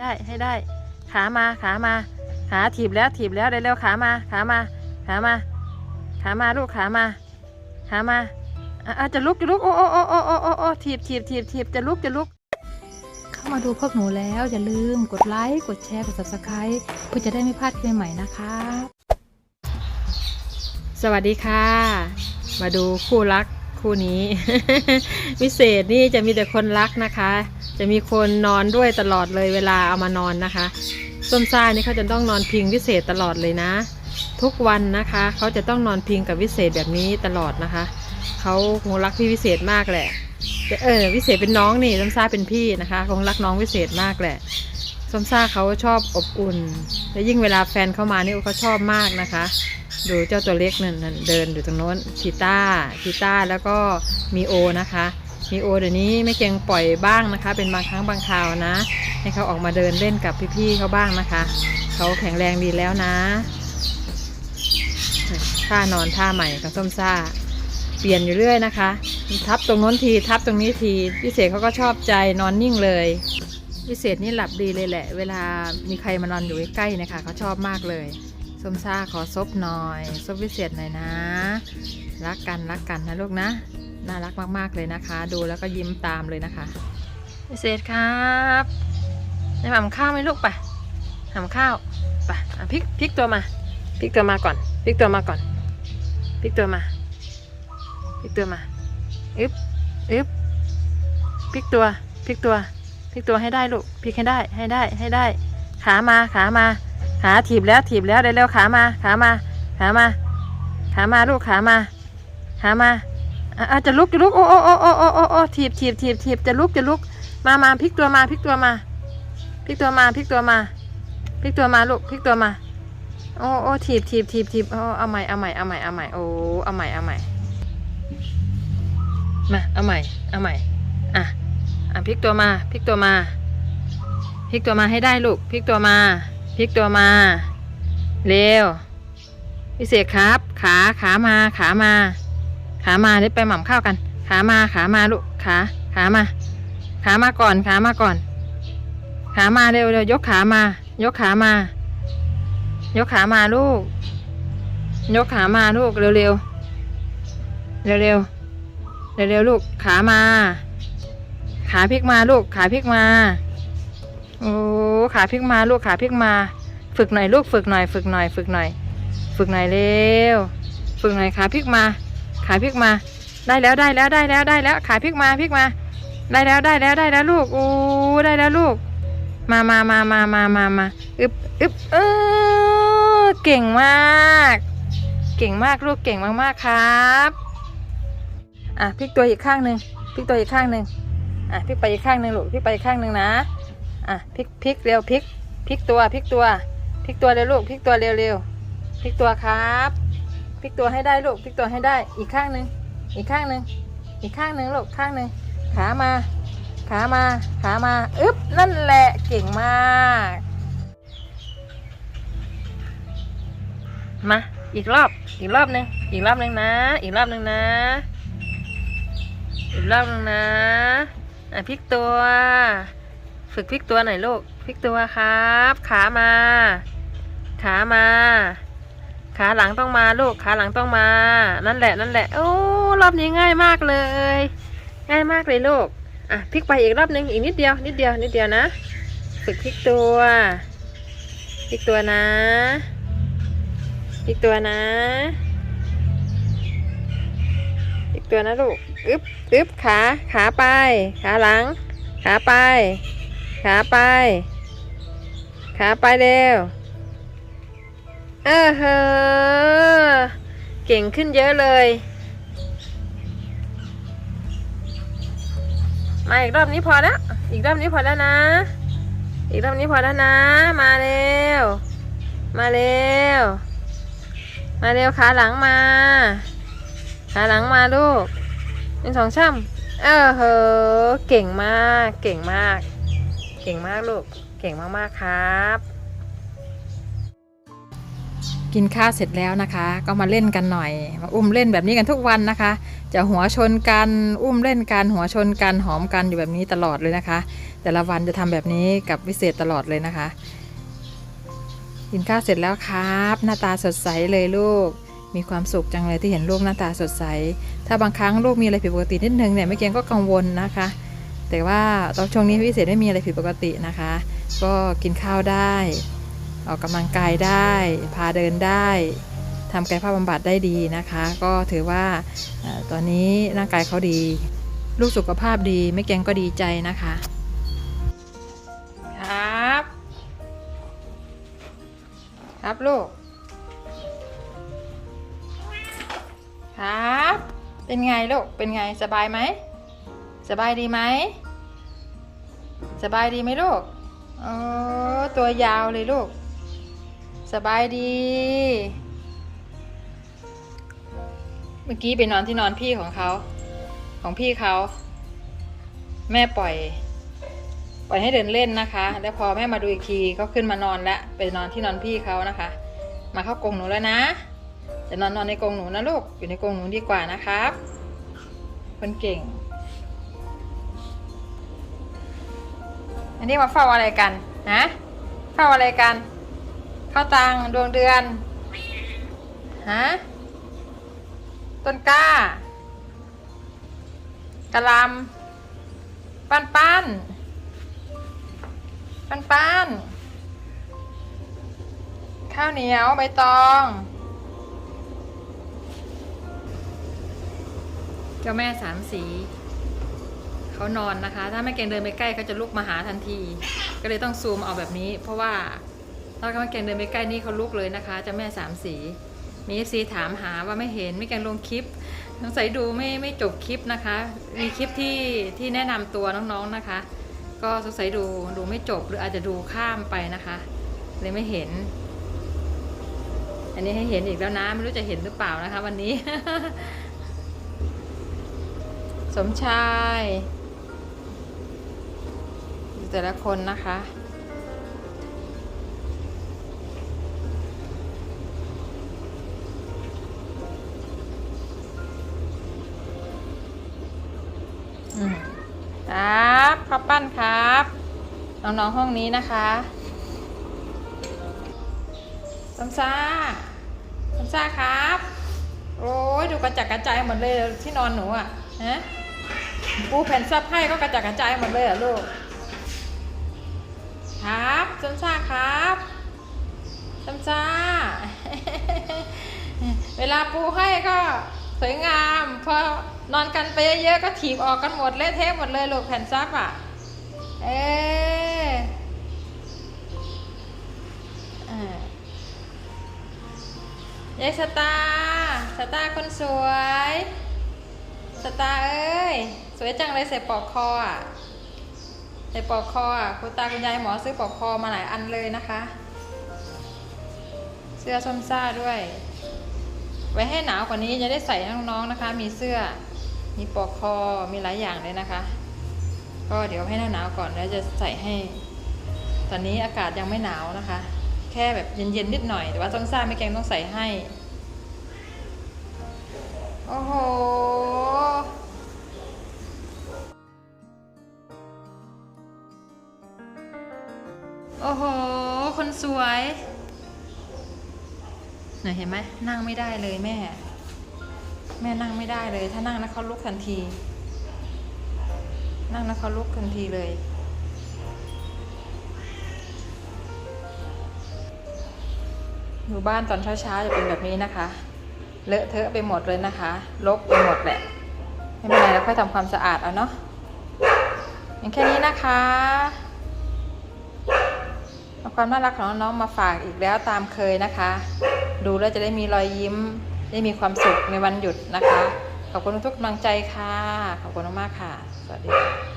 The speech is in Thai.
ได้ให้ได้ ขามาขามา ขาถีบแล้วถีบแล้วเร็วๆขามาขามาขามา ขามาลูกขามา ขามาอะอะจะลุกจะลุกโอ้โอ้โอ้โอ้โอ้โอ้โอ้ถีบถีบถีบถีบจะลุกจะลุก เข้ามาดูพวกหนูแล้วอย่าลืมกดไลค์กดแชร์กด subscribe เพื่อจะได้ไม่พลาดคลิปใหม่นะคะ สวัสดีค่ะ มาดูคู่รักคู่นี้ วิเศษนี่จะมีแต่คนรักนะคะ จะมีคนนอนด้วยตลอดเลยเวลาเอามานอนนะคะส้มซ่านี่เขาจะต้องนอนพิงวิเศษตลอดเลยนะ ทุกวันนะคะเขาจะต้องนอนพิงกับวิเศษแบบนี้ตลอดนะคะเขาคงรักพี่วิเศษมากแหละแต่เออวิเศษเป็นน้องนี่ส้มซ่าเป็นพี่นะคะคงรักน้องวิเศษมากแหละส้มซ่าเขาชอบอบอุ่นและยิ่งเวลาแฟนเข้ามานี่เขาชอบมากนะคะ ดูเจ้าตัวเล็กนั่นนั่นเดินอยู่ตรงโน้นชีต้าชีต้าแล้วก็มีโอนะคะ มีโอเดี๋ยวนี้ไม่เก่งปล่อยบ้างนะคะ เป็นบางครั้งบางคราวนะ ให้เขาออกมาเดินเล่นกับพี่ๆเขาบ้างนะคะ เขาแข็งแรงดีแล้วนะท่านอนท่าใหม่กับส้มซ่า เปลี่ยนอยู่เรื่อยนะคะ ทับตรงน้นทีทับตรงนี้ทีพิเศษเขาก็ชอบใจนอนนิ่งเลยพิเศษนี่หลับดีเลยแหละ เวลามีใครมานอนอยู่ใกล้ๆนะคะเขาชอบมากเลยส้มซ่าขอซบหน่อยซบวิเศษหน่อยนะ รักกันรักกันนะลูกนะ น่ารักมาก ๆ เลยนะคะ ดูแล้วก็ยิ้มตามเลยนะคะวิเศษครับให้หำข้าวไหมลูกไปหำข้าวไปอะพลิกพลิกตัวมาพลิกตัวมาก่อนพลิกตัวมาก่อนพลิกตัวมาพลิกตัวมาอึ๊บอึ๊บพลิกตัวพลิกตัวพลิกตัวให้ได้ลูกพลิกให้ได้ให้ได้ให้ได้ ขามาขามาขาถีบแล้วถีบแล้วเร็วๆขามาขามาขามาขามาลูกขามาขามา อะจะลุกจะลุกโอ้โอ้โอ้โอ้โอ้โอ้โอ้ถีบถีบถีบถีบจะลุกจะลุก มามาพลิกตัวมาพลิกตัวมาพลิกตัวมาพลิกตัวมาพลิกตัวมาลูกพลิกตัวมาโอ้โอ้ถีบถีบถีบถีบโอ้เอาใหม่เอาใหม่เอาใหม่เอาใหม่โอ้เอาใหม่เอาใหม่มาเอาใหม่เอาใหม่อะอะพลิกตัวมาพลิกตัวมาพลิกตัวมาให้ได้ลูกพลิกตัวมาพลิกตัวมาเร็วพิเศษครับ ขาขามาขามา ขามาเดี๋ยวไปหม่ำข้าวกัน ขามาขามาลูกขาขามา ขามาก่อนขามาก่อน ขามาเร็วเร็วยกขามายกขามายกขามาลูก ยกขามาลูกเร็วเร็วเร็วเร็วเร็วเร็วลูกขามา ขาพลิกมาลูกขาพลิกมาโอ้ขาพลิกมาลูกขาพลิกมา ฝึกหน่อยลูกฝึกหน่อย ฝึกหน่อย ฝึกหน่อย ฝึกหน่อยเร็ว ฝึกหน่อยขาพลิกมา ขายพลิกมา ได้แล้วได้แล้วได้แล้วได้แล้ว ขายพลิกมาพลิกมา ได้แล้วได้แล้วได้แล้วลูกโอ้ได้แล้วลูก มามามามามามามาอึบอึบเออเก่งมาก เก่งมากลูกเก่งมากๆครับอะพลิกตัวอีกข้างหนึ่งพลิกตัวอีกข้างหนึ่งอะพลิกไปอีกข้างหนึ่งลูกพลิกไปอีกข้างหนึ่งนะอะพลิกพลิกเร็วพลิกพลิกตัวพลิกตัวพลิกตัวเร็วลูกพลิกตัวเร็วเร็วพลิกตัวครับ พลิกตัวให้ได้ลูกพลิกตัวให้ได้ อีกข้างหนึ่งอีกข้างหนึ่งอีกข้างหนึ่งลูกข้างหนึ่งขามา ขามา ขามา อึ๊บ นั่นแหละ เก่งมาก มา อีกรอบ อีกรอบหนึ่งอีกรอบหนึ่งนะ อีกรอบหนึ่งนะ อีกรอบหนึ่งนะอะพลิกตัว ฝึกพลิกตัวหน่อยลูก พลิกตัวครับ ขามา ขามา ขาหลังต้องมาลูกขาหลังต้องมา นั่นแหละนั่นแหละโอ้รอบนี้ง่ายมากเลย ง่ายมากเลยลูกอะพลิกไปอีกรอบหนึงอีกนิดเดียว นิดเดียวนิดเดียวนะ ฝึกพลิกตัวพลิกตัวนะพลิกตัวนะอีกตัวนะลูกอึ๊บอึ๊บขาขาไป ขาหลัง ขาไป ขาไป ขาไปเร็ว เออเฮอเก่งขึ้นเยอะเลย มาอีกรอบนี้พอแล้ว อีกรอบนี้พอแล้วนะ อีกรอบนี้พอแล้วนะ มาเร็ว มาเร็ว มาเร็วขาหลังมา ขาหลังมาลูกหนึ่งสองช่ำเออเฮอเก่งมาก เก่งมาก เก่งมากลูก เก่งมากๆครับ กินข้าวเสร็จแล้วนะคะ ก็มาเล่นกันหน่อย มาอุ้มเล่นแบบนี้กันทุกวันนะคะ จะหัวชนกันอุ้มเล่นกันหัวชนกันหอมกันอยู่แบบนี้ตลอดเลยนะคะ แต่ละวันจะทำแบบนี้กับวิเศษตลอดเลยนะคะ กินข้าวเสร็จแล้วครับ หน้าตาสดใสเลยลูก มีความสุขจังเลยที่เห็นลูกหน้าตาสดใส ถ้าบางครั้งลูกมีอะไรผิดปกตินิดนึงเนี่ยไม่เกียงก็กังวลนะคะ แต่ว่าตอนช่วงนี้พิเศษไม่มีอะไรผิดปกตินะคะ ก็กินข้าวได้ ออกกำลังกายได้ พาเดินได้ทำกายภาพบำบัดได้ดีนะคะ ก็ถือว่าตอนนี้ร่างกายเขาดีลูกสุขภาพดีไม่เกียงก็ดีใจนะคะ ครับ ครับลูก ครับ เป็นไงลูก เป็นไงสบายไหม สบายดีไหม สบายดีไหมลูกโอ้ตัวยาวเลยลูก สบายดี เมื่อกี้ไปนอนที่นอนพี่ของเขา ของพี่เขา แม่ปล่อย ปล่อยให้เดินเล่นนะคะ แล้วพอแม่มาดูอีกทีเขาขึ้นมานอนแล้วไปนอนที่นอนพี่เขานะคะ มาเข้ากรงหนูแล้วนะ จะนอนนอนในกรงหนูนะลูก อยู่ในกรงหนูดีกว่านะครับ คนเก่ง อันนี้มาเฝ้าอะไรกันฮะเฝ้าอะไรกัน ข้าตังดวงเดือน ฮะ ต้นกล้ากระลำปั้นปั้นปันปั้นข้าวเหนียวใบตองเจ้าแม่สามสีเขานอนนะคะ ถ้าแม่เกงเดินไปใกล้เขาจะลุกมาหาทันที ก็เลยต้องซูมเอาแบบนี้ เพราะว่า ถ้าแม่เกงเดินไปใกล้นี่เขาลุกเลยนะคะเจ้าแม่สามสี มีเอฟซีถามหาว่าไม่เห็นไม่แกงลงคลิปสงสัยดูไม่ไม่จบคลิปนะคะ มีคลิปที่ที่แนะนำตัวน้องๆนะคะ ก็สงสัยดูดูไม่จบหรืออาจจะดูข้ามไปนะคะเลยไม่เห็น อันนี้ให้เห็นอีกแล้วนะไม่รู้จะเห็นหรือเปล่านะคะ วันนี้ สมชายแต่ละคนนะคะ ครับข้าวปั้นครับน้องๆห้องนี้นะคะสมซ่าสมซ่าครับ โอ้ยดูกระจัดกระจายหมดเลยที่นอนหนูอะฮะปูแผ่นซับให้ก็กระจัดกระจายหมดเลยเหรอลูก ครับสมซ่าครับสมซ่าเวลาปูให้ก็สวยงามพอ นอนกันไปเยอะๆก็ถีบออกกันหมดเละเทะหมดเลยลูกแผ่นซับอะ เอออยายสตาสตาคนสวย สตาเอ้ย สวยจังเลยใส่ปลอกคออะใส่ปลอกคออะคุณตาคุณยายหมอซื้อปลอกคอมาหลายอันเลยนะคะ เสื้อส้มซ่าด้วย ไว้ให้หนาวกว่านี้จะได้ใส่ให้น้องๆนะคะ มีเสื้อ มีปลอกคอมีหลายอย่างเลยนะคะ ก็เดี๋ยวให้หน้าหนาวก่อนแล้วจะใส่ให้ ตอนนี้อากาศยังไม่หนาวนะคะ แค่แบบเย็นๆนิดหน่อย แต่ว่าส้มซ่าไม่แกงต้องใส่ให้ โอ้โหโอ้โห คนสวย หน่อยเห็นไหมนั่งไม่ได้เลยแม่ แม่นั่งไม่ได้เลย ถ้านั่งนะเขาลุกทันที นั่งนะเขาลุกทันทีเลย อยู่บ้านตอนเช้าๆจะเป็นแบบนี้นะคะ เลอะเทอะไปหมดเลยนะคะรกไปหมดแหละไม่เป็นไรแล้วค่อยทำความสะอาดเอาเนาะอย่างแค่นี้นะคะความน่ารักของน้องๆมาฝากอีกแล้วตามเคยนะคะ ดูแล้วจะได้มีรอยยิ้ม ได้มีความสุขในวันหยุดนะคะ ขอบคุณทุกกำลังใจค่ะ ขอบคุณมากๆค่ะ สวัสดีค่ะ